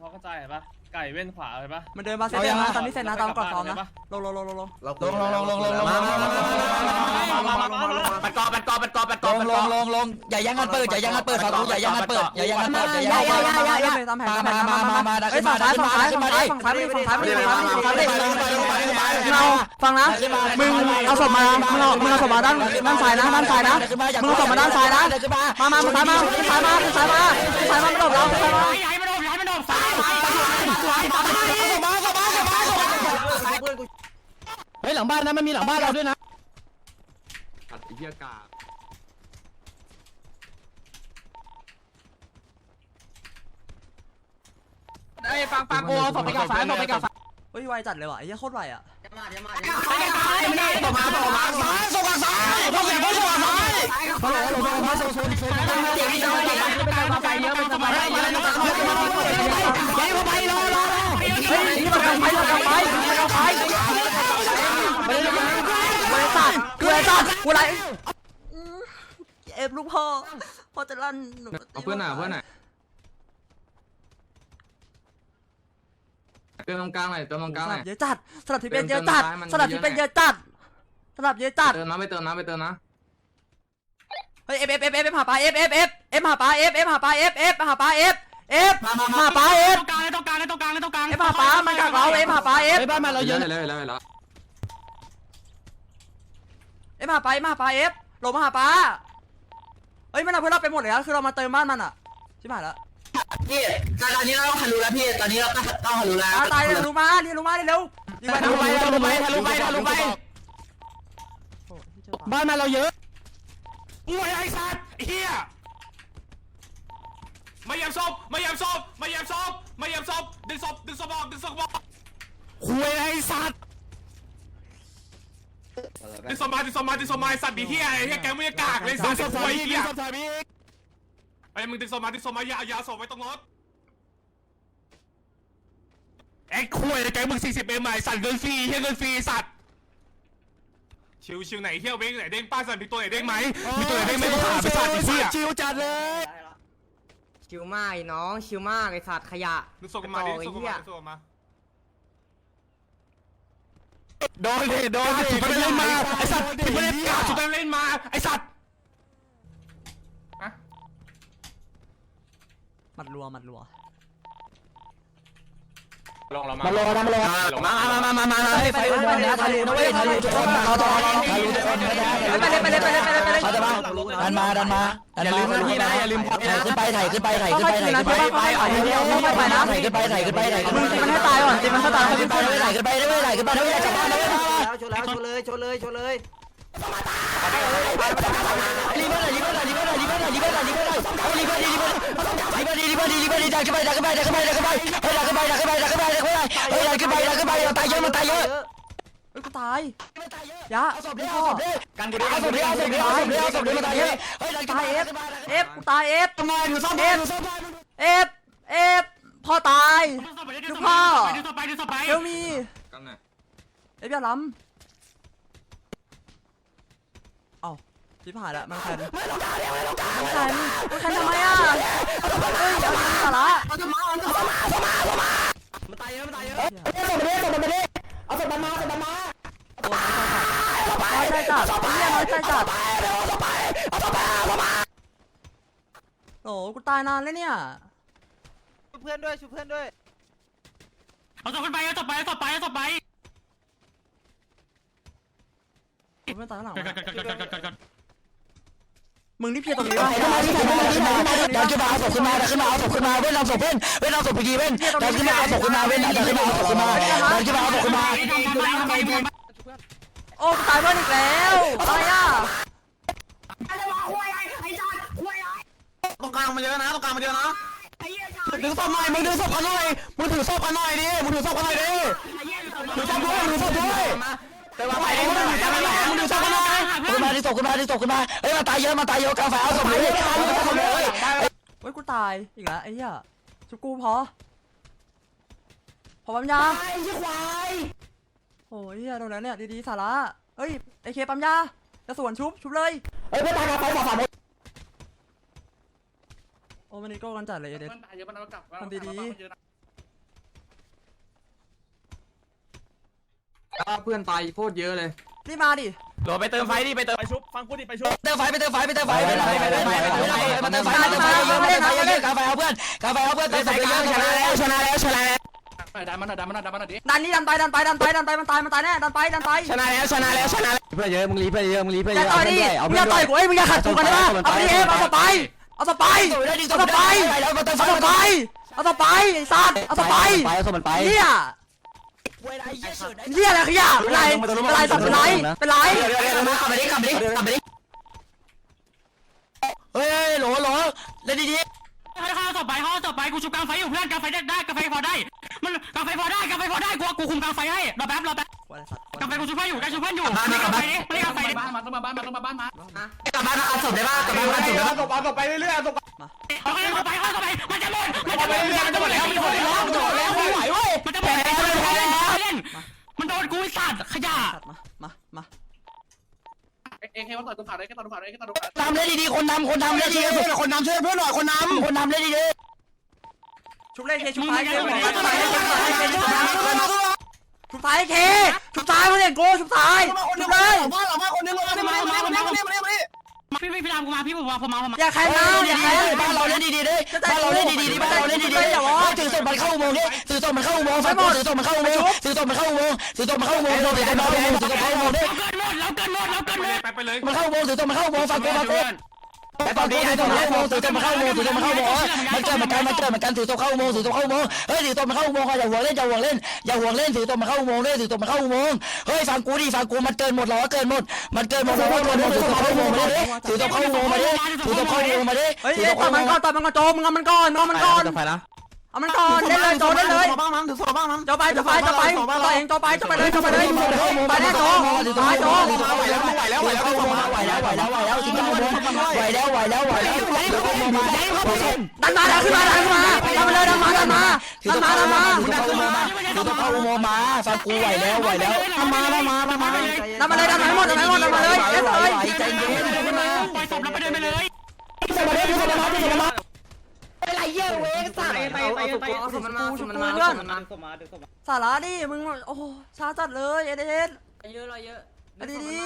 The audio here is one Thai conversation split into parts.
เขากระจายเห็นปะไก่เว้นขวาเห็นปะมันเดินมาเซ็ตนะตอนนี้เซ็ตนะตามก่อนซ้อมนะลงลงลงลงลงลงลงลงลงลงลงมามามามามาปัดกอปัดกอปัดกอปัดกอลปังดลกองลงลงอย่ายังกันเปิดอย่ายังกันเปิดฟังกูอย่ายังกันเปิดอย่ายังกันเปิดอย่ายังกันเปิดตามแผนตามแผนมามามาเฮ้ยฝั่งซ้ายฝั่งซ้ายฝั่งซ้ายฝั่งซ้ายฝั่งซ้ายฝั่งซ้ายฝั่งซ้ายเราฟังนะมึงเอาศพมามึงเอามึงเอาศพมาด้านด้านซ้ายนะด้านซ้ายนะมึงเอาศพมาด้านซ้ายนะมามาซ้ายมาซ้ายมาซ้ายมาซ้ายมาไม่หลบเราซ้ายมา เฮ้ยหลังบ้านนะมันมีหลังบ้านเราด้วยนะตัดไอ้เหี้ยกาเอ้ยฟังฟังกูเอาศพไปกับซ้ายศพไปกับซ้าย เฮ้ยวายจัดเลยว่ะไอ้เหี้ยโคตรไวอะไวจัดกูไวจัดกูไรเอฟลูกพ่อพ่อจะลั่นหนูเอาเพื่อนหน่ะเพื่อนหน่ะ ติมตรงกลางหน่อยเติมตรงกลางหน่อยเยอะจัดสลับที่เป็นเยอะจัดสลับที่เป็นเยอะจัดสลับเยอะจัดเติมน้ำไปเติมน้ำไปเติมนะเฮ้ยเอฟเอฟเอฟเอฟหาปลาเอฟเอฟเอฟเอฟหาปลาเอฟเอฟหาปลาเอฟเอฟหาปลาเอฟเอฟหาปลาเอฟตรงกลางตรงกลางตรงกลางตรงกลางเอฟหาปลามันกักเราเอฟหาปลาเอฟเฮ้ยบ้านมาเราเยเยอะอะเลยแล้วแล้วแล้วเอฟหาปลาเอฟหาปลาเอฟลงมาหาปลาเฮ้ยมันเอาเพื่อนเราไปหมดเลยนะคือเรามาเติมบ้านมันอะชิบหายแล้ว พี่ตอนนี้เราต้องทะลุแล้วพี่ ตอนนี้เราต้องต้องทะลุแล้วตายเรียนรู้มาเรียนรู้มาเร็วยิงไปทะลุไปทะลุไปทะลุไปทะลุไปบ้านมาเราเยอะอวยไอ้สัตว์เฮียมาเหยียบศพมาเหยียบศพมาเหยียบศพมาเหยียบศพดึงศพดึงศพออกดึงศพออกคุยไอ้สัตว์ดึงศพมาดึงศพมาดึงศพมาไอ้สัตว์ดีเฮียไอ้เฮียแกไม่กากเลยสัตว์ไอ้ควยเฮีย ไอ้มึงดึงศพมาดึงศพมาอย่าอย่าศพไว้ตรงรถไอ้ควยไอ้แกมึง40เอ็มไอ้สัตว์เงินฟรีเฮียเงินฟรีสัตว์ชิวชิวไหนเฮียเว้งไหนเด้งป้าสัตว์มีตัวไหนเด้งไหมมีตัวไหนเด้งไหมกูถามไปสัตว์ไอ้เฮียชิวจัดเลยชิวมากไอ้น้องชิวมากไอ้สัตว์ขยะดึงศพมาดิดึงศพมาดึงศพมาโดนดิโดนดิจุดประเด็นมาไอสัตว์จุดประเด็นกาจุดประเด็นมาไอสัตว์ มัดรัวหมัดรัวลงเรามามาลงมาลงมามามามามามาให้ไฟมันนะทะลุนะเว้ยทะลุทุกคนเขาต้องทะลุทุกคนไปเลยไปเลยไปเลยไปเลยไปเลยเขาจะมาดันมาดันมาอย่าลืมนะพี่นะอย่าลืมถ่ายขึ้นไปถ่ายขึ้นไปถ่ายขึ้นไปถ่ายขึ้นไปไปเอาเดียวไม่ไปนะถ่ายขึ้นไปถ่ายขึ้นไปถ่ายขึ้นมึงไปตีมันให้ตายก่อนตีมันให้ตายถ่ายให้ขึ้นไปตายถ่ายขึ้นไปถ่ายขึ้นไปถ่ายขึ้นไปถ่ายขึ้นไปแล้วชนแล้วชนเลยชนเลยชนเลย รีเบิร์ดรีเบิร์ดรีเบิร์ดรีเบิร์ดรีเบิร์ดรีเบิร์ดเอารีเบิร์ดรีเบิร์ดรีเบิร์ดรีเบิร์ดรีเบิร์ดรีดักขึ้นไปดักขึ้นไปดักขึ้นไปดักขึ้นไปเฮ้ยดักขึ้นไปดักขึ้นไปดักขึ้นไปดักขึ้นไปเฮ้ยดักขึ้นไปดักขึ้นไปเราตายเยอะมันตายเยอะเฮ้ยกูตายยะศพเดียวศพเดียวกันกูเดียวศพเดียวศพเดียวศพเดียวศพเดียวมันตายเยอะเฮ้ยดักขึ้นไปเอฟเอฟกูตายเอฟทำไมหนูซ่อมเอฟเอฟเอฟพ่อตายลูกพ่อเดี๋ยวมีเอฟอย่าล้ำ ชิบหายละมังคันมังคันมังคันทำไมอะเฮ้ยเอาดีสาระเอาสมาเอาสมาเอาสมาเอาสมามันตายเยอะมานตายเยอะเอาสมาเอาสมาเอาสมาเอาสมาน้อยใจจัดเฮียน้อยใจจัดโอ้โหกูตายนานเลยเนี่ยช่วยเพื่อนด้วยช่วยเพื่อนด้วย เอาต่อไปเอาต่อไปเอาต่อไปเอาต่อไปผมไม่ตายหลัง มึงนี่เพียร์ตรงนี้วะขึ้นมาขึ้นมาขึ้นมาดันขึ้นมาเอาศพขึ้นมาดันขึ้นมาเอาศพขึ้นมาเว้นเอาศพเว้นเว้นเอาศพไปดีเว้นดันขึ้นมาเอาศพขึ้นมาเว้นดันขึ้นมาเอาศพขึ้นมาดันขึ้นมาเอาศพขึ้นมาโอ้ตายเพื่อนอีกแล้วอะไรอะตรงกลางมันเยอะนะตรงกลางมันเยอะนะดึงศพหน่อยมึงดึงศพกันหน่อยมึงถือศพกันหน่อยดิมึงถือศพกันหน่อยดิถือศพด้วยถือศพด้วย ไปไอ้มึงถือศพกันหน่อยมึงถือศพกันหน่อยขึ้นมาที่ศพขึ้นมาที่ศพขึ้นมาเฮ้ยมาตายเยอะมาตายเยอะกาแฟเอาศพเลยเอาศพเลยเฮ้ยกูตายอีกแล้วไอ้เหี้ยชุบกูพอพอปั๊มยาไอ้ยี่ควายโอ้ยเหี้ยโดนแล้วเนี่ยดีๆสาระเฮ้ยไอเคปั๊มยาจะสวนชุบชุบเลยเฮ้ยไม่ตายกาแฟสามสามโอ้มันนี่โก้กันจัดเลยเด็ดมันตายเยอะมันเอา กลับทำดีๆเพื่อนตายโคตรเยอะเลยรีบมาดิโหลไปเติมไฟดิไปเติมไปชุบฟังกูดิไปชุบเติมไฟไปเติมไฟไปเติมไฟไปเติมไฟไปเติมไฟไปเติมไฟมาเติมไฟมาเติมไฟเยอะมาเติมไฟเยอะกาไฟเอาเพื่อนกาไฟเอาเพื่อนเติมไฟเยอะชนะแล้วชนะแล้วชนะแล้วดันมันดันมันดันมันดิดันนี่ดันไปดันไปดันไปดันไปมันตายมันตายแน่ดันไปดันไปชนะแล้วชนะแล้วชนะแล้วเพื่อนเยอะมึงรีเพื่อนเยอะมึงรีเพื่อนอเยย่าอะต่อยดิมึงอย่าต่อยกูเอ้ยมึงอย่าขัดกูกันได้ปะเอาดิเอฟเอาต่อไปเอาต่อไปเอาต่อไปแล้วมาเติมไฟเอาต่อไปเอาต่อไปไอ้สัตว์เอาต่อไปไปเอาสมัน ไปเฮียเฮียอะไรขยะเป็นไรเป็นไรสัตว์เป็นไรเป็นไรเดี๋ยวเดี๋ยวเดี๋ยวกลับมาดิกลับมาดิกลับมาดิเฮ้ยโหลโหลเล่นดีเขาเขาต่อไปเขาต่อไปกูชุบกลางไฟอยู่เพื่อนกลางไฟได้กลางไฟพอได้ มันกลางไฟพอได้กลางไฟพอได้กูกูคุมกลางไฟให้รอแป๊บรอแป๊บกลางไฟกูชุบเพื่อนอยู่กลางชุบเพื่อนอยู่ไม่กลางไฟดิไม่กลางไฟดิบ้านมาต้องมาบ้านมาต้องมาบ้านมากลับบ้านมาเอาศพได้ป่ะกลับบ้านมาเอาศพได้ป่ะตบเอาตบไปเรื่อยๆตบเขาเข้าไปเข้าไปมันจะหมดมันจะหมดมันจะหมดแล้วมันจะหมดแล้วมันจะหมดแล้วไม่ไหวเว้ยมันจะหมดแล้ว เล่นเล่นมันโดนกูไอ้สัตว์ขยะมา มา มาเองให้ว่าต่อยตรงขาได้แค่ต่อยตรงขาได้แค่ต่อยตรงขาทำเล่นดีๆ คนนำคนนำเล่นดีๆเพื่อนคนนำช่วยเพื่อนหน่อยคนนำคนนำเล่นดีชุบเลยเคชุบท้ายเคชุบท้ายชุบท้ายเคชุบท้ายมาเนี่ยโก้ชุบท้ายชุบเลยๆบ้านหลังบ้านคนนึงมามามามามามามา พี่พี่พี่ตามกูมาพี่ผมมาผมมาผมมาอย่าแข่งนะอย่าแข่งบ้านเราเล่นดีๆดิบ้านเราเล่นดีๆดิบ้านเราเล่นดีๆถือศพมันเข้าอุโมงค์ดิถือศพมันเข้าอุโมงค์ฟังกูถือศพมันเข้าอุโมงค์ถือศพมันเข้าอุโมงค์ถือศพมันเข้าอุโมงค์ถือศพมันเข้าอุโมงค์ถือศพมันเข้าอุโมงค์ดิเราเกินหมดเราเกินหมดเราเกินหมดไปไปเลยมันเข้าอุโมงค์ถือศพมันเข้าอุโมงค์ฟังกูฟังกู ไอ้ตอนนี้ไอ้ตอนนี้อุโมงค์ถือศพมันเข้าโมงค์ถือศพมันเข้าโมงมันเกิดเหมือนกันมันเกิดเหมือนกันถือศพเข้าโมงค์ถือศพเข้าโมงเฮ้ยถือศพมันเข้าโมงค์อย่าห่วงเล่นอย่าห่วงเล่นอย่าห่วงเล่นถือศพมันเข้าโมงค์ด้วยถือศพมันเข้าโมงเฮ้ยฟังกูดิฟังกูมันเกินหมดหรอเกินหมดมันเกินหมดหรอเกินหมดถือศพเข้าโมงมาดิถือศพเข้าโมงมาดิถือศพเข้าโมงมาดิเฮ้ยต่อเข้าอุโมมันก่อนต่อมันก่อนโจมึงเอามันก่อนเอามันก่อน เอามันก่อนเล่นเลยโจเล่นเลยบ้างมั้งถือศพบ้างมั้งโจไปโจไปโจไปต่อเองโจไปโจไปเลยโจไปเลยไปแน่โจไปโจไหวแล้วไหวแล้วไหวแล้วไหวแล้วไหวแล้วไหวแล้วถึงเข้าอุโมงค์ไหวแล้วไหวแล้วไหวแล้วถือเข้าอุโมงค์มาได้เข้าไปดันมาดันขึ้นมาดันขึ้นมาดันมาเลยดันมาดันมาถืดัอนมาดันมาเข้าอุโมงค์มาถือเข้าอุโมงค์มาฟังกูไหวแล้วไหวแล้วทำมาทำมาทำมาดันมาเลยดันมาให้หมดดันมาให้หมดดันมาเลยเอสเลยใจเย็นปล่อยศพแล้วไปเดินไปเลย สมาธิสมาธิสมาธิอะไรเยี่ยเว้ยสัตว์เอาเอาเอาสมันมาสมันมาสมันมาสาระดิมึงโอ้ช้าจัดเลยเอเดนเยอะเลยเยอะอันนี้ดี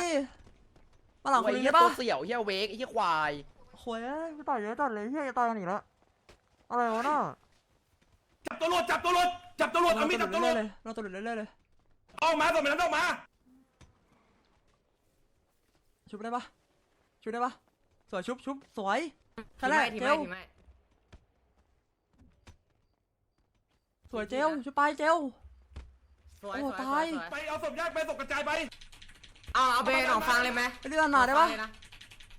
มาหลังคนนี้ได้ปะเสี่ยวเฮียเวกเฮียควายโหยไม่ต่อยเยอะจัดเลยเฮียจะต่อยกันอีกแล้วอะไรวะน่ะจับตัวรวดจับตัวรวดจับตัวรวดเอามีดจับตัวรวดเลยเราตัวหลุดเรื่อยๆเลยออกมาตัวนั้นออกมาชุบได้ปะชุบได้ปะสวยชุบชุบสวยทีแค่แรไม่กทีเจไม่ ล ทีไม่ สวยเจลชุบไปเจล สวยโอ้สวยตายสวยไปเอาศพแยกไปศพกระจายไป เอาเอาเบนออกฟังเลยไหมไปเลื่อนมาได้ปะฟังเลยน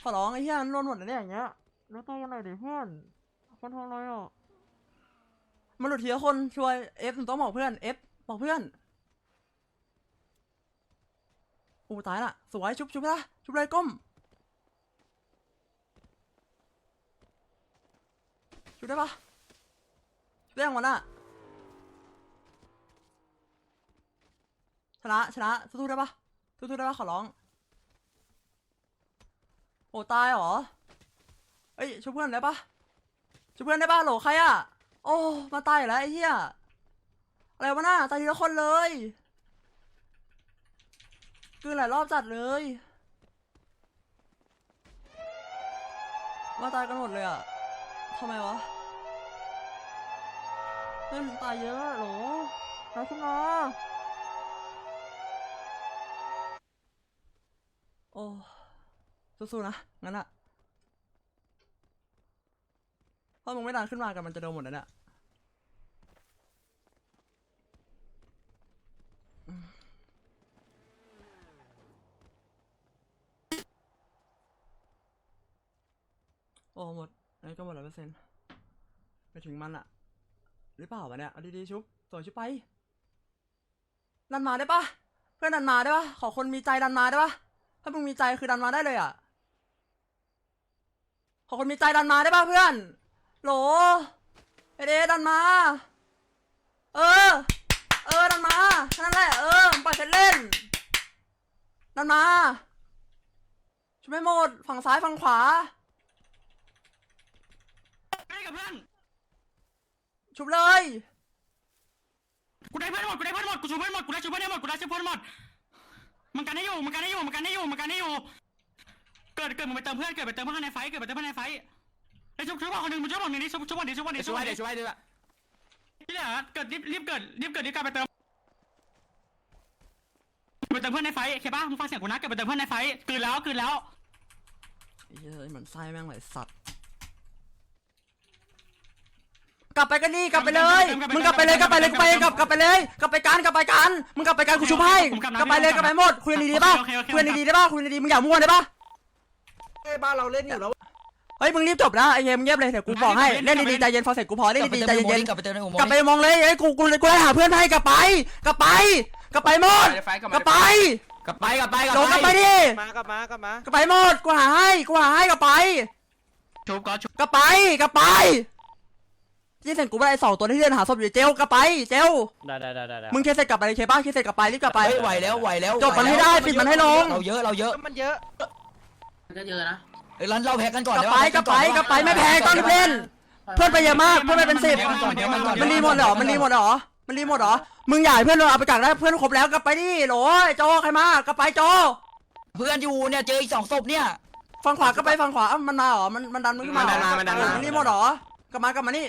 ขอร้องไอ้เหี้ยมันรวนหมดเลยเนี่ยอย่างเงี้ยรู้ตัวกันหน่อยดิเพื่อนคนทำอะไรอะมันหลุดทีละคนช่วยเอฟต้องบอกเพื่อนเอฟบอกเพื่อนโอ้ตายละสวยชุบชุบละชุบเลยก้มชุบได้ปะชุบได้ยังวันน่ะ ชนะชนะสู้ๆได้ปะสู้ๆได้ปะขอร้อง โอ้ตายเหรอเอ้ยช่วยเพื่อนได้ปะช่วยเพื่อนได้ปะโหลใครอะโอ้มาตายแล้วไอ้เหี้ยอะไรวะน่าตายทีละคนเลยคือหลายรอบจัดเลยมาตายกันหมดเลยอะทำไมวะเฮ้ยตายเยอะหลตายขึ้นมา โอ้ สู้ๆนะ งั้นอะถ้ามึงไม่ดันขึ้นมากันมันจะโดนหมดแล้วเนี่ยโอ้หมดอันนี้ก็หมดร้อยเปอร์เซ็นต์ไปถึงมันอะหรือเปล่าวะเนี่ยเอาดีๆชุบสวยชุบไปดันมาได้ปะเพื่อนดันมาได้ปะขอคนมีใจดันมาได้ปะ ถ้ามึงมีใจคือดันมาได้เลยอะขอคนมีใจดันมาได้ป่ะเพื่อน โหลเอเดดันมา เออ เออดันมาแค่นั้นแหละเออปล่อยเสร็จเล่น ดันมาช่วยไม่หมดฝั่งซ้ายฝั่งขวา ได้กับเพื่อน ชุบเลย กูได้เพื่อนหมด กูได้เพื่อนหมด กูชูเพื่อนหมด กูได้ชูเพื่อนหมด กูได้ชูเพื่อนหมด มันกันได้อยู่มันกันได้อยู่มันกันได้อยู่มันกันได้อยู่ เกิดเกิดมึงไปเติมเพื่อนเกิดไปเติมเพื่อนในไฟเกิดไปเติมเพื่อนในไฟไอ้ชุบชุบบอกคนหนึ่งมึงชุบบอกหนึ่งดิชุบชุบบอกดิชุบบอกดิชุบช่บวอยกดิเดี๋ยวช่วยเดี๋ยวที่เหลือเกิดรีบรีบเกิดรีบเกิดรีบกลับไปเติมไปเติมเพื่อนในไฟโอเคป่ะมึงฟังเสียงกูนะเกิดไปเติมเพื่อนในไฟคืนแล้วคืนแล้วเฮ้ยเหมือนไส้แม่งไหลสัตว์ กลับไปกันดิกลับไปเลย มึงกลับไปเลยกลับไปเลยกูไปเองกลับกลับไปเลยกลับไปกันกลับไปกันมึงกลับไปกันกูชุบให้กลับไปเลยกลับไปหมดคุยกันดีๆได้ป่ะคุยกันดีๆได้ป่ะคุยกันดีๆมึงอย่ามั่วได้ป่ะบ้านเราเล่นอยู่แล้วเฮ้ยมึงรีบจบนะไอเยมมึงเงียบเลยเดี๋ยวกูบอกให้เล่นดีๆใจเย็นพอเสร็จกูพอเล่นกลับไปดีๆเติใจมในอุโมงเย็นค์กลับไปเติมในอุโมงกลับค์ไปมองเลยไอ้กูกูกูได้หาเพื่อนให้กลับไปกลับไปกลับไปหมดไฟกลับกลับไปกลับไปกลับไปลงกลับไปดิมากลับมากลับมากลับไปหมดกูหาให้กูหาให้กลับไปชุบก็ชุบกลับไปกลับไป ที่เสร็จกูไม่ได้สองตัวที่เดินหาศพอยู่เจลกลับไปเจลได้ได้ได้ได้มึงเคสเสร็จกลับไปเลยเคป้าเคสเสร็จกลับไปรีบกลับไป เฮ้ยไหวแล้วไหวแล้วจบมันให้ได้ปิดมันให้ลง เราเยอะเราเยอะมันเยอะก็เยอะนะเอ้ยรันเราแพ้กันก่อนกลับไปกลับไปกลับไปไม่แพ้ต้องรีบเล่น เพื่อนไปเยอะมากเพื่อนไปเป็นสิบมันรีหมดเหรอมันรีหมดเหรอมันรีหมดเหรอมึงใหญ่เพื่อนเราเอาไปกักได้เพื่อนครบแล้วกลับไปดิโหลไอ้โจใครมากลับไปโจ เพื่อนอยู่เนี่ยเจออีกสองศพเนี่ยฝั่งขวากลับไปฝั่งขวาอ้าวมันมาเหรอมันมันดันมึงขึ้นมาเหรอมันรีหมดเหรอกลับมากลับมานี่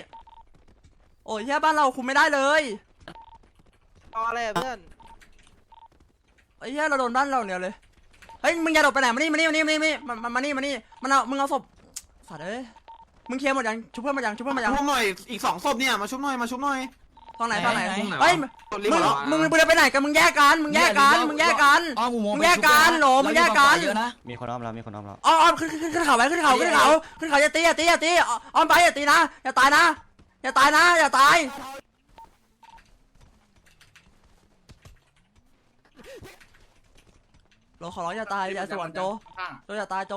โอ้ยแค่บ้านเราคุมไม่ได้เลยเอาอะไรเพื่อนไอ้เหี้ยเราโดนบ้านเราเนี่ยเลย เฮ้ยมึงอย่าโดดไปไหนมานี่มานี่มานี่มานี่มามามานี่มานี่มันเอามึงเอาศพสัตว์เอ้ยมึงเคลียร์หมดยังชุบเพื่อนมายังชุบเพื่อนมายังชุบหน่อยอีกสองศพเนี่ยมาชุบหน่อยมาชุบหน่อยฝั่งไหนฝั่งไหนไหนไหน เฮ้ยรีบมึงหมดแล้วมึงมึงจะไปไหนกันมึงแยกกันมึงแยกกันมึงแยกกันอ้อมอุโมงค์มึงแยกกันโหลมึงแยกกันเยอะนะมีคนอ้อมแล้วมีคนอ้อมแล้วอ้อมอ้อมขึ้นขึ้นขึ้นเขาไว้ขึ้นเขาขึ้นเขาขึ้นเขาอย่าตีอย่าตีอย่าตีอ้ออ้อมไปอย่าตีนะอย่าตายนะ อย่าตายนะ อย่าตาย เราขอร้องอย่าตายอย่าสวนโจข้างโจอย่าตายโจ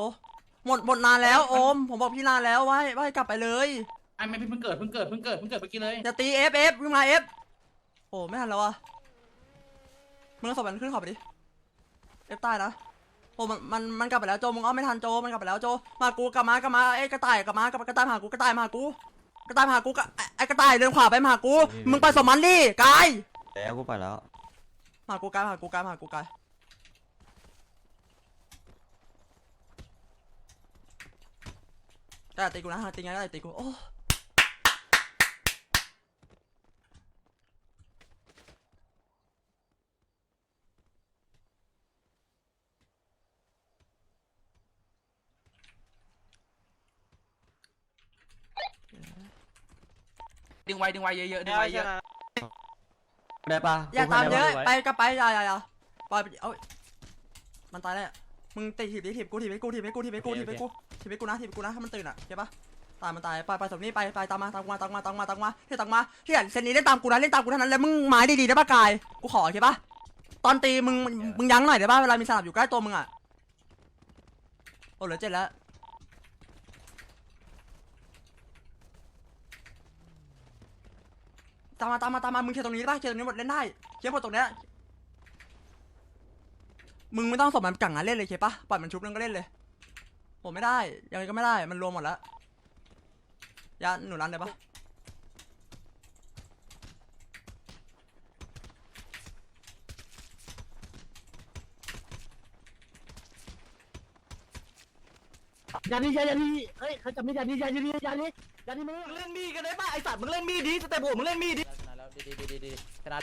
หมดหมดนานแล้วโอม ผมบอกพี่นานแล้วว่าให้ว่าให้กลับไปเลย ไอ้ไม่เพิ่งเกิดเพิ่งเกิดเพิ่งเกิดเพิ่งเกิดเมื่อกี้เลย อย่าตีเอฟเอฟมึงมาเอฟโอ้ไม่ทันแล้วอะมึงเอาศพมันขึ้นเขอบไปดิเอฟใต้นะโอ้มันมันมันกลับไปแล้วโจมึงเอาไม่ทันโจมันกลับไปแล้วโจมากูกลับมากลับมาเอ้ยกระต่ายกลับมากลับมากระต่ายมาหากูกระต่ายมาหากู กระต่ายมาหากูกระไอ้ไอ้กระต่ายเดินขวาไปมาหากู มึงไปสมมันดิกายแล้วกูไปแล้ว มาหากูกายมาหากูกายมาหากูกายกายตีกูนะหาตีไงก็ได้ตีกูโอ้ ดึงไว้ดึงไว้เยอะๆดึงได้ไว้เยชอะนะได้ปะอย่าตามเยอะไปก็ไปอย่าอย่าอย่าปล่อยไปเอามันตายแล้วมึงตีถีบดิถีบกูถีบไปกูถีบไปกูถีบไปกูถีบไปกูถีบไปกูนะถีบไปกูนะถ้ามันตื่นอะเข้าปะตายมันตายไปไปสมนี้ไปไปตามมาตามมาตามมาตามมาตามมาที่ตามมาที่เซนนี้เล่นตามกูนะเล่นตามกูเท่านั้นแล้วมึงไม้ดีๆได้ปะกายกูขอเข้าปะตอนตีมึงมึงยั้งหน่อยได้ปะเวลามีสนับอยู่ใกล้ตัวมึงอะโอ้เหลือเจ็ดแล้ว ตามมาตามมาตามมา มึงเคลียร์ตรงนี้ได้เคลียร์ตรงนี้หมดเล่นได้เคลียร์หมดตรงเนี้ยมึงไม่ต้องสบมันกังงาเล่นเลยเคปะปล่อยมันชุบเรื่องก็เล่นเลยผมไม่ได้ ยังไงก็ไม่ได้ มันรวมหมดแล้วยาหนูรันได้ปะยันนี่ยันนี่เฮ้ยเขาจับนี่ยันนี่ยันนี่ยันนี่ ยันนี่มึงเล่นมีดกันได้ป่ะไอสัตว์มึงเล่นมีดดิสเตปโบมึงเล่นมีดดิชนะแล้วดีดีดีดีชนะ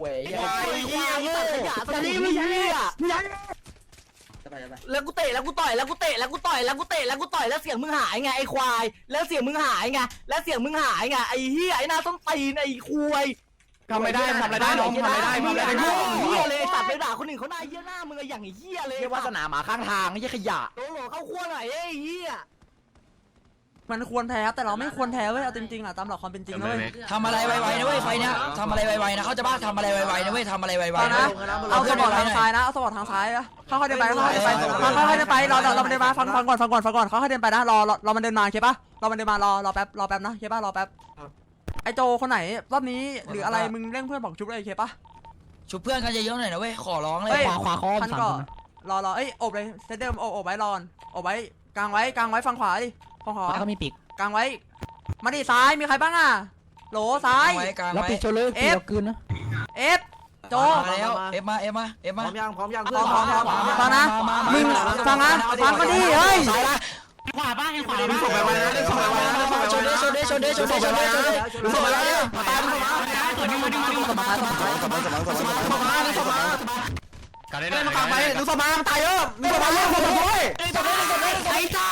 เว้ยยันนี่ยันนี่มึงยันนี่อะยันแล้วกูเตะแล้วกูต่อยแล้วกูเตะแล้วกูต่อยแล้วกูเตะแล้วกูต่อยแล้วเสียงมึงหายไงไอควาย แล้วเสียงมึงหายไงแล้วเสียงมึงหายไงไอเหี้ยไอหน้าต้นตีนไอควายทำอะไรได้ทำอะไรได้น้องทำอะไรได้ทำอะไรได้เหี้น้องเหี้ยเลยสัตว์ไปด่าคนอื่นเขาหน้าเหี้ยหน้ามึงไออย่างเหี้ยเลยเรียกว่าสนามหมาข้างทางไม่ใช่ขยะโหลเข้าขั้วหน่อยเอ้ยเหี้ย มันควรแพ้แต่เราไม่ควรแพ้เว้ยเอาจริงๆอะตามหลักความเป็นจริงนะเว้ย ทำอะไรไวๆนะเว้ยไฟเนี้ยทำอะไรไวๆนะเขาจะบ้าทำอะไรไวๆนะเว้ยทำอะไรไวฟังๆนะนะ เอาสปอร์ตทางซ้ายนะ เอาสปอร์ตทางซ้ายนะค่อยๆเดินไปค่อยๆเดินไปค่อยๆเดินไปรอรอเราเดินมาฟังฟังก่อนฟังก่อนฟังก่อนค่อยๆเดินไปนะรอรอรอมันเดินมาเคปะรอมันเดินมารอรอแป๊บรอแป๊บนะเคปะรอแป๊บไอโจคนไหนรอบนี้หรืออะไรมึงเร่งเพื่อนบอกชุบเลยเคปะชุบเพื่อนกันเยอะๆหน่อยนะเว้ยขอร้องเลยเฮ้ยขวาขวาคอมพันก่อนรอรอเอ้ยอบเลยเซตเดิมอบอบไว้รอนอบไว้กลางไว้กลางไว้ฝั่งขวาดิ ขอขอแล้วก็มีปีกกางไว้ มาดิซ้ายมีใครบ้างอะ โหลซ้ายแล้วปีกโชว์เลยเอฟกืนนะ เอฟโจแล้วเอฟมาเอฟมาเอฟมาพร้อมยังพร้อมยังพอนพร้อมพร้อมพร้อม ฟังนะมึงฟังนะฟังก็ดีเฮ้ย ขวาบ้างขวาบ้างส่งไปไว้นะส่งไปไว้นะชนเลยชนเลยชนเลยชนเลยชนเลยชนเลยส่งไปไว้นะมาตามมาตัวนี้มาดึงดึงมามาการเล่นมามาตายเยอะมีประมาณเยอะผมด้วยไอ้จ้า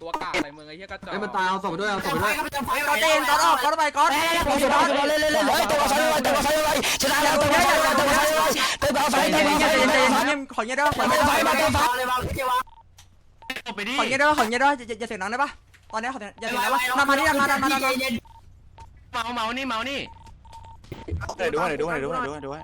ตะไฟตัวกากในเมืองไอ้เหี้ยกระจอกไอ้มันตายเอาศพด้วยเอาศพด้วยก๊อตเต้นก๊อตออกก๊อตไปก๊อตผมจะมาเล่นเล่นเล่นเฮ้ยตัวไฟไว้ตัวไฟไว้ชนะแล้วตัวไฟไว้ตัวไฟไว้ตัวไฟเต้นตัวเต้นไฟเต้นตัวเต้นไฟเต้นขอเงี้ยได้ปะขอตัวเงี้ยไฟได้มาปะตัวไฟไปดิขอเงี้ยได้ปะขอเงี้ยได้ปะอย่าเสียงดังได้ปะตอนนี้ขออย่าเสียงดังได้ปะนำมาดินำมาดันมาดันมาเมาเมานี่เมานี่เดี๋ยวดูให้เดี๋ยวดูให้เดี๋ยวดูให้เดี๋ยวดูให้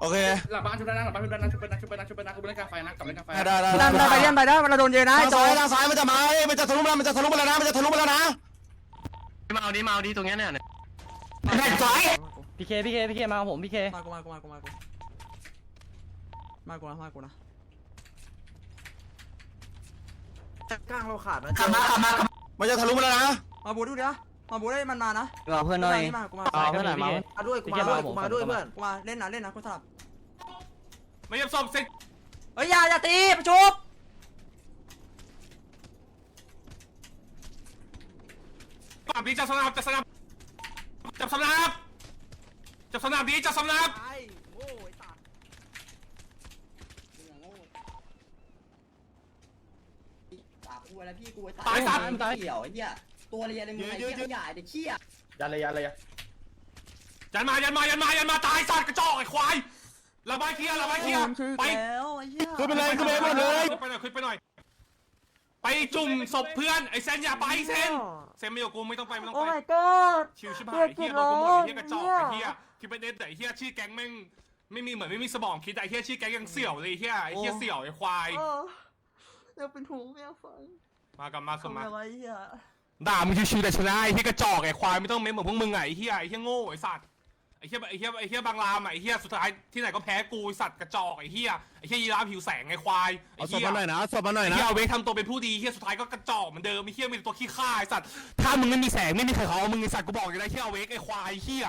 โอเคหลังบ้านชุบได้นะหลังบ้านชุบได้นะชุบไปนะชุบไปนะชุบไปนะชุบไปเล่นกลางไฟนะกลับเล่นกลางไฟได้ได้ดันดันไปเล่นไปได้เราโดนเยอะนะทางโจซ้ายทางซ้ายมันจะมามันจะทะลุมามันจะทะลุมาแล้วนะมันจะทะลุมาแล้วนะเมาดิเมาดิตรงเนี้ยเนี่ยพี่เคพี่เคพี่เคมาผมพี่เคมากูมากูมากูมากูมากูนะมากูนะกลางเราขาดนะขับมาขับมามันจะทะลุมาแล้วนะมาบูดูดินะ มาบูได้มันมานะรอเพื่อนหน่อยมากูมาเอาเพื่อนหน่อยมามาด้วยกูมาด้วยกูมาด้วยเพื่อนกูมาเล่นนะเล่นนะกูสลับไม่ยับศพเซ็งเฮ้ยอย่าอย่าตีประชุบก่อนพี่จับสนามจับสนามจับสนามจับสนามดีจับสนามกูอะไรพี่กูตายสัตว์เกี่ยวไอ้เหี้ย ตัวเรียนในมือไอ้เหี้ยใหญ่เด็กเขี้ยยันเลยยันเลยยันมายันมายันมายันมาตายสัตว์กระจอกไอ้ควายระบายเคลียร์ระบายเคลียร์ไปแล้วไอ้เหี้ยขึ้นไปเลยขึ้นไปหมดเลยไปหน่อยขึ้นไปหน่อย ไปจุ่มศพเพื่อนไอ้เซนอย่าไปเซนเซนไม่อยู่กูไม่ต้องไปไม่ต้องโอ้ไป my god ชิวชิบหายเฮียโดนกูหมดไอ้เฮียกระจอกไอ้เฮียคิดเป็นเน็ตแต่ไอ้เฮียชื่อแก๊งแม่งไม่มีเหมือนไม่มีสมองคิดแต่ไอ้เฮียชื่อแก๊งยังเสี่ยวเลยไอ้เฮียไอ้เฮียเสี่ยวไอ้ควายเออยังเป็นหูไม่เอาฟังมากลับมากลับทำมาอะไรเหี้ย ด่ามึงชิวๆแต่ชนะไอ้เฮียกระจอกไอ้ควายไม่ต้องเม้มเหมือนพวกมึงไงไอ้เฮียไอ้เฮียโง่ไอ้สัตว์ไอ้เฮียไอ้เฮียไอ้เฮียบางรามไอ้เฮียสุดท้ายที่ไหนก็แพ้กูไอ้สัตว์กระจอกไอ้เฮียไอ้เฮียยีราฟผิวแสงไอ้ควายไอ้เอาศเฮีพยมาหน่อยนะศพมาหน่อยไอ้นะ เฮียเอาเวกทำตัวเป็นผู้ดีเฮียสุดท้ายก็กระจอกเหมือนเดิมไอ้เฮียมีแต่ตัวขี้ข้าไอ้สัตว์ถ้ามึงไม่มีแสงไม่มีใครเขาเอามึงไอ้สัตว์กูบอกอยู่แล้วเฮียเอาเวกไอ้ควายเฮีย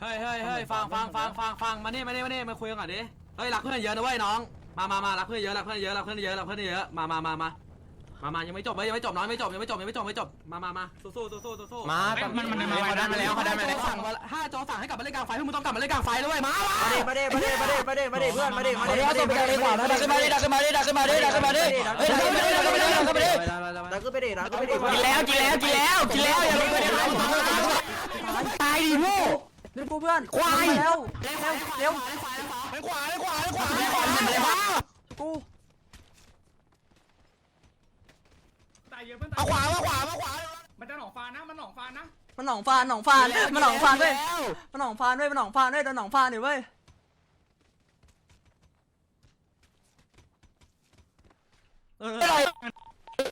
เฮ้ยเฮ้ยเฮ้ยฟังฟังฟังฟังฟังมานี่มานี่มานี่มาคุยกันก่อนดิ เฮ้ยรักเพื่อนเยอะนะเว้ยน้อง มามามารักเพื่อนเยอะรักเพื่อนเยอะรักเพื่อนเยอะรักเพื่อนเยอะ มามามามา มามายังไม่จบเว้ยยังไม่จบน้องไม่จบยังไม่จบยังไม่จบไม่จบมามามาสู้สู้สู้สู้สู้มามันมันมันเขาได้มาแล้วเขาได้มาแล้ว สั่งห้าจอสั่งให้กลับมาเล่นกลางไฟพวกมึงต้องกลับมาเล่นกลางไฟด้วยมามาดิมาดิมาดิมาดิมาดิมาดิเพื่อนมาดิมาเดี๋ดิยวมาส่ดิงไปทางเลขวานะดักขึ้นมาดิดักขึ้นมาดิดักขึ้นมาดิดักขึ้นมาดิเฮ้ยดักขึ้นมาดิดักขึ้นมาดิดักขึ้นมาดิดักขึ้นไปดิดักขึ้นไปดิกินแล้วกินแล้วกินแล้วกินแล้วอย่าลงไปในน้ำตายดิโง่เล่นกูเพื่อนควายเร็วเร็วเร็วเลนขวาเลนขวาเลนขวาเลนขวาเลนขวากู ตาย เยอะเพื่อนตายเอาขวามาขวามาขวามันจะหนองฟานนะ มันหนองฟานนะ มันหนองฟานหนองฟานมันหนองฟานด้วยมันหนองฟานด้วยมันหนองฟานด้วยโดนหนองฟานอยู่เว้ยเออเพื่อน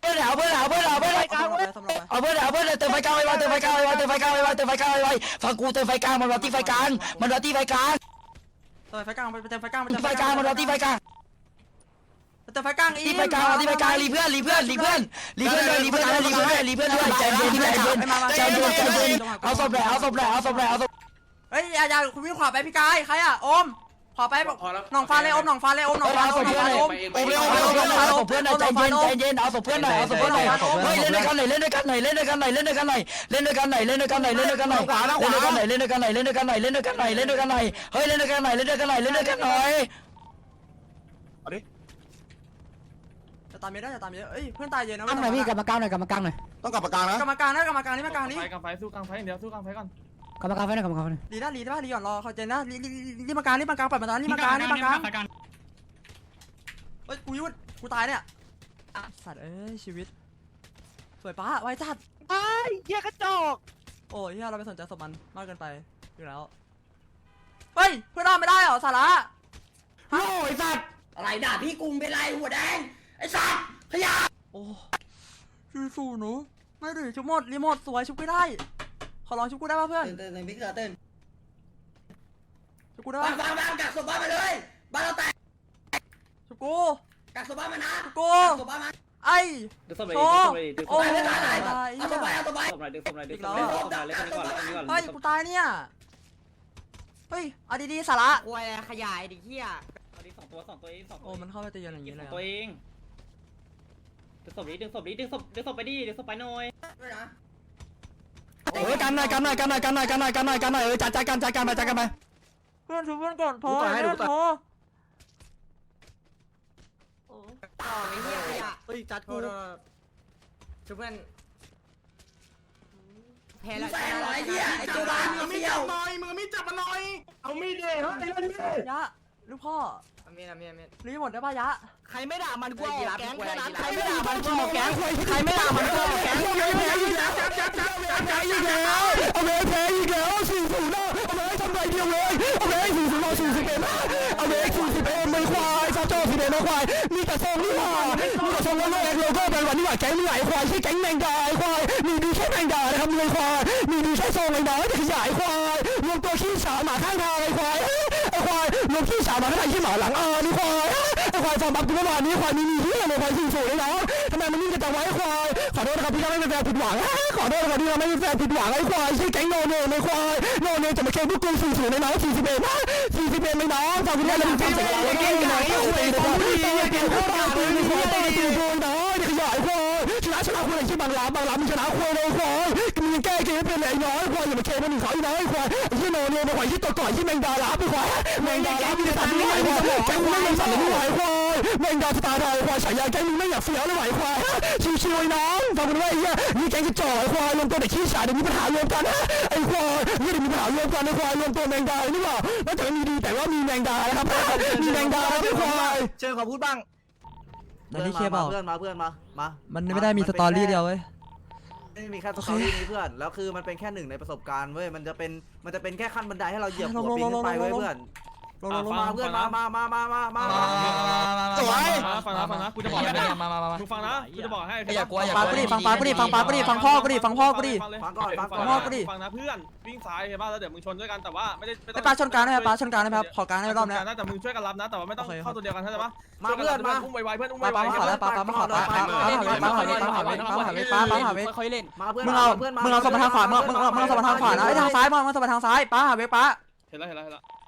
เพื่อนเอาเพื่อนเอาเพื่อนเอาเพื่อนทำเราไปทำเราไปเอาเพื่อนเอาเพื่อนเติมไฟกลางไว้เติมไฟกลางไว้เติมไฟกลางไว้เติมไฟกลางไว้ฟังกูเติมไฟกลางมันรอที่ไฟกลางมันรอที่ไฟกลางเติมไฟกลางไปเติมไฟกลางไปที่ไฟกลางมันรอที่ไฟกลาง เติมไฟกลางอีที่ไฟกลางที่ไฟกลางรีเพื่อนรีเพื่อนรีเพื่อนรีเพื่อนเลยรีเพื่อนเลยรีเพื่อนเลยรีเพื่อนเลยใจเย็นใจเย็นใจเย็นใจเย็นเอาศพเลยเอาศพเลยเอาศพเลยเอาศพเฮ้ยอย่าอย่าคุณวิ่งขวาไปพี่กายใครอะโอมขวาไปหนองฟานเลยโอมหนองฟานเลยโอมหนองฟานเอาโอศมพหนองเพื่อนฟานเลยโอมเอาศพเพื่อนหน่อยใจเย็นใจเย็นเอาศพเพื่อนหน่อยเอาศพเพื่อนหน่อยเฮ้ยเล่นด้วยกันหน่อยเล่นด้วยกันหน่อยเล่นด้วยกันหน่อยเล่นด้วยกันหน่อยเล่นด้วยกันหน่อยเล่นด้วยกันหน่อยเล่นด้วยกันหน่อยเล่นด้วยกันหน่อยเล่นด้วยกันหน่อยเล่นด้วยกันหน่อยเล่นด้วยกันหน่อยเล่นด้วยกันหน่อยเฮ้ยเล่นด้วยกันหน่อยเล่นด้วยกันหน่อยเล่นด้วยกันหน่อยจะ ตามเยอะได้จะตามเยอะเอ้ยเพื่อนตายเยอะนะกำหน่อยพี่กรรมการหน่อยกรรมการหน่อยต้องกลับปากกลางนะกรรมการนะกรรมการนี่มากลางนี่ไฟกลางไฟสู้กลางไฟเดี๋ยวสู้กลางไฟก่อนกรรมการไฟหน่อยกรรมการไฟหน่อยลีนะลีนะลีก่อนรอเขาเจนนะลีลีลีมากลางนี่มากลางปัดมาตานี่มากลางนี่มากลางเฮ้ยกูยุ่นกูตายเนี่ยสัตว์เอ้ยชีวิต สวยป้าไว้จัดไอ้เหี้ยกระจอกโอ้ยเฮียเราไปสนใจศพมันมากเกินไปอยู่แล้วเฮ้ยเพื่อนเราไม่ได้เหรอสาระโง่ไอ้สัตว์อะไรด่าพี่กรุงเป็นไรหัวแดง ไอ้สัตว์ขยะโอ้ยสู้หนูไม่ดิชุบหมดรีโมทสวยชุบกูได้ ขอลองชุบกูได้ป่ะเพื่อน ตื่นตื่นตื่นพี่เสือตื่นชุบกูได้ฟัป่ะงฟังฟังกักศพบ้านมาเลยบ้านเราแตกชุบกู กักศพบ้านมานะชุบกูกักศพบ้านมาไอ้ ดึงศพเลยโอ้ดึงศพเลยดึงศโอ้พยเลยตายตายตายเอาศพไปเอาศพไปศพหน่อยดึงศพหน่อยดึงศอีพกหแล้น่วอยเหรอเล่นกันก่อนเล่นกันก่อนเฮ้ยกูตายเนี่ย เฮ้ยเอาดีๆสาระ ควยขยายดิเฮียดึงสองตัวสองตัวเองสองโอ้มันเข้าไปตีกันอย่างนี้เลยสองอะตัวเอง ดึงศพนี้ดึงศพนี้ดึงศพดึงศพไปดิดึงศพไปหน่อยด้วยนะโอ้ยกันหน่อยกันหน่อยกันหน่อยกันหน่อยกันหน่อยกันหน่อยกันหน่อยเออจัดจัดกันจัดกันไปจัดกันไปเพื่อนชุบเพื่อนก่อนพอเพื่อนพอต่อไอ้เฮียขยะเฮ้ยจัดโทกูษช่วยเพื่อนแพ้มึแล้วงแซงหน่อยไอ้เหี้ยไอ้โจบ้านมึงเที่ยวหน่อยมือมีจับมาหน่อยเอามีดเด้เฮ้ยเล่นมีดยะลูกพ่อ เมียนเมียนเมียนรีหมดได้ป่ะยะใครไม่ด่ามันกูออกแก๊งแค่นั้นใครไม่ด่ามันกูออกแก๊งใครไม่ด่ามันกูออกแก๊งเอาเลยแพ้อีกแล้วจับจับจับจับจับอีกแล้วเอาเลยแพ้อีกแล้วสี่ศูนย์เอาเลยทำไรเดียวเลยเอาเลยสี่ศูนย์เอาสี่สิบเอ็ดเอาเลยสี่สิบเอ็ดไม่ควายชอบโจ้สิบเอ็ดไม่ควายมีแต่ทรงนี่หว่ามีแต่ทรงแล้วโลกโลโก้เป็นวันนี้ว่าแก๊งนี่ไหนควายชื่อแก๊งแมงดาไอ้ควายมีดีแค่แมงดานะครับมีควายมีดีแค่ทรงแมงดาไม่ได้ขยายควายรวมตัวขี้สาหมาข้างทางไอ้ควายไอ้ ควายรวมขี้สาหมาข้างทางขี้หมาหลังอ่านี่ควายไอ้ควายฟังบักกูเมื่อวานนี้ควายมีมีที่อะไรควายสี่ศูนย์ไอ้น้องทำไมมันนิ่งกันจังไว้ควายขอโทษนะครับพี่ทำให้แฟนผิดหวังขอโทษนะครับที่ทำให้แฟนผิดหวังไอ้ควายชื่อแก๊งโนเนมไอ้ควายโนเนมจะมาเชิญพวกกูสี่ศูนย์ไอ้น้องสี่สิบเอ็ดนะสี่สิบเอ็ดไอ้น้องฟังกูได้แล้วมึงฟังเสียงเราแล้วก็ไอ้น้องไอ้ควายต้องตีเก่งต้องตีไอ้ควายต้องตีโดนน้อยเด็กขยายควายชนะชนะควายชื่อบางลาบางลามึงชนะควายเลยควายมึงแก้เกมเป็นไอ้น้อยควายอย่ามาเชิญมันหนึ่งเขาไอ้น้อยควายไอ้ โนเนมไอ้ควายที่ตัวก่อนที่แมงดาลาไปควายแมงดาลามีแต่ตัดไม่ไหวควายแก๊งมึงไม่ยังสั่นเลยไม่ไหวควายแมงดาสตาร์ดอยควายฉายาแก๊งมึงไม่อยากเฟี้ยวเลยไหวควายชิวๆไอ้น้องฟังกูด้วยไอ้เหี้ยนี่แก๊งกระจอกไอ้ควายรวมตัวเด็กขี้ฉาเดี๋ยวมีปัญหารวมกันนะไอ้ควายนี่เดี๋ยวมีปัญหารวมกันไอ้ควายรวมตัวแมงดานี่หว่าแล้วแต่มีดีแต่ว่ามีแมงดานะครับมีแมงดาครับไอ้ควายเชิญขอพูดบ้างนั่นนี่เคบอกเพื่อนมาเพื่อนมามามันไม่ได้มีสตอรี่เดียวเว้ย ไม่มีแค่สตอรี่นี้เพื่อน แล้วคือมันเป็นแค่หนึ่งในประสบการณ์เว้ย มันจะเป็น มันจะเป็นแค่ขั้นบันไดให้เราเหยียบหัวปีนขึ้นไปเว้ยเพื่อน ลงลงลงมาเพื่อนมามามามามามาสวยฟังนะฟังนะกูจะบอกให้มามามามามึงฟังนะกูจะบอกให้อย่ากลัวอย่าปากกูดิฟังปากกูดิฟังปากกูดิฟังพ่อกูดิฟังพ่อกูดิฟังก่อนฟังก่อนพ่อกูดิฟังนะเพื่อนวิ่งซ้ายเห็นป่ะแล้วเดี๋ยวมึงชนด้วยกันแต่ว่าไม่ได้ไอ้ปลาชนกลางได้ไหมปลาชนกลางได้ไหมครับขอกลางได้รอบเนี้ยแต่มึงช่วยกันรับนะแต่ว่าไม่ต้องโอเคเข้าตัวเดียวกันใช่ไหมมาเพื่อนมาอุ้มไวๆเพื่อนอุ้มปลาไวปลามาขอแล้วปลาปลามาขอปลาปลาปลาหาเวทปลาหาเวทปลาหาเวทปลาหาเวทปลาปลาหาเวทค่อยเล่นมาเพื่อนมึงเอาเพื่อนมึงเอาสมบัติทางขวามึงมึงมึงเอาสมบัติทางขวานะไอ้ทางซ้ายมึงเอาสมบัติทางซ้ายปลาหาเวทปลาเห็นแล้วเห็นแล้วเห็นแล้วเ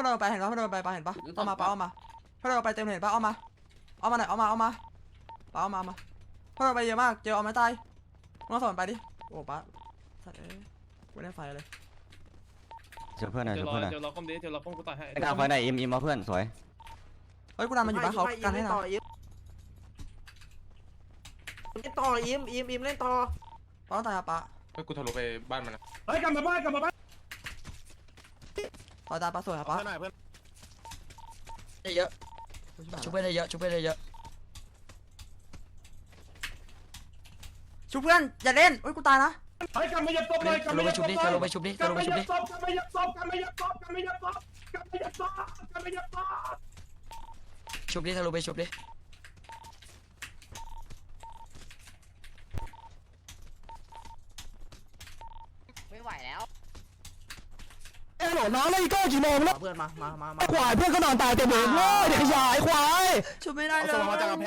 พื่อนเราไปเห็นปะเพื่อนเราไปปลาเห็นปะเอามาปลาเอามาเพื่อนเราไปเต็มเห็นปะเอามาเอามาหน่อยเอามาเอามาปลาเอามามาเพื่อนเราไปเยอะมากเจอเอาไม้ตายมึงเอาสมบัติไปดิโอ้ปลาสัตว์เอ้ยไม่ได้ไฟเลยเจอเพื่อนหน่อยเดี๋เจยวอรอเพื่อนหน่อยเดี๋ยวรอคอมดีเดี๋ยวรอคอมกูต่อยให้ไอ้กลางไฟไหนอิมอิมมาเพื่อนสวยเฮ้ยกูดันมันอยู่ปะเขากันให้นะต่ออิมเล่นต่ออิมอิมอิมเล่นต่อปลาต้องตายอะปลาเฮ้ยกูทะลุไปบ้านมันนะเฮ้ยกลับมาบ้านกลับมาบ้าน ปลาตายปลาสวยอะปลาเพื่อนหน่อยเพื่อนได้เยอะชุบไปได้เยอะชุบไปได้เยอะชุบเพื่อนอย่าเล่นอุ้ยกูตายนะเฮ้ยกลับมาเหยียบศพเลยกลับลมางเหไปยียบชุบศพดิเลยลงไปชุบดิกลับลงมาไปเหชุยีบยบดิศพกลับมาเหยียบศพกลับมาเหยียบศพกลับมาเหยียบศพกลับมาเหยียบศพกลับมาเหยียบศพชุบดิทะลุไปชุบดิไม่ไหวแล้ว เอ้ยหลน้องเลยก็กี่โมงแล้วเพื่อนมา มามามาควายเพื่อนก็นอนตายเต็มเลยเลยเด็กขยายควายชุบไม่ได้เลย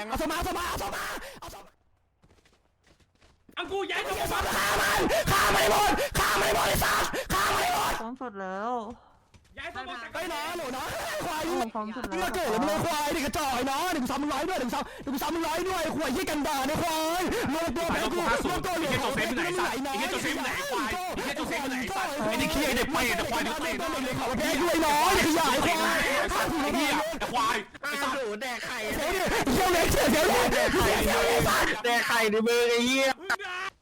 เอาสมาเอาสมาเอาสมาเอาสมาอังกูย้ายตัวมาฆ่ามันฆ่ามันหมดฆ่ามันหมดไอ้สัสฆ่ามันหมดพร้อมสุดแล้วย้ายตัวมา ไอ้น้องหนูน้องควายพร้อมสุดมึงแล้วมาเกิดมึงเลยควายเด็กกระจอกไอ้น้องหนึ่งสามมึงร้อยด้วยหนึ่งสามหนึ่งสามมึงร้อยด้วยควายยี่กันด่าเนี่ยควายรวมตัวแพ้กูรวมตัวเหลือของแพ้กูไม่ไหลนะไอ้เด็กขี้ไอ้เด็กเขี้ยไอ้เด็กเปรตไอ้ควายเด็กเปรตไอ้เด็กเขาแพ้กูไอ้น้องเด็กขยายควายไอ้เหี้ยไอ้ควายไอ้สัตว์แดกไข่เดี๋ยวเล็กเดี๋ยวเล็กแดกไข่แดกไข่ในมือไอ้เหี้ยมึงได้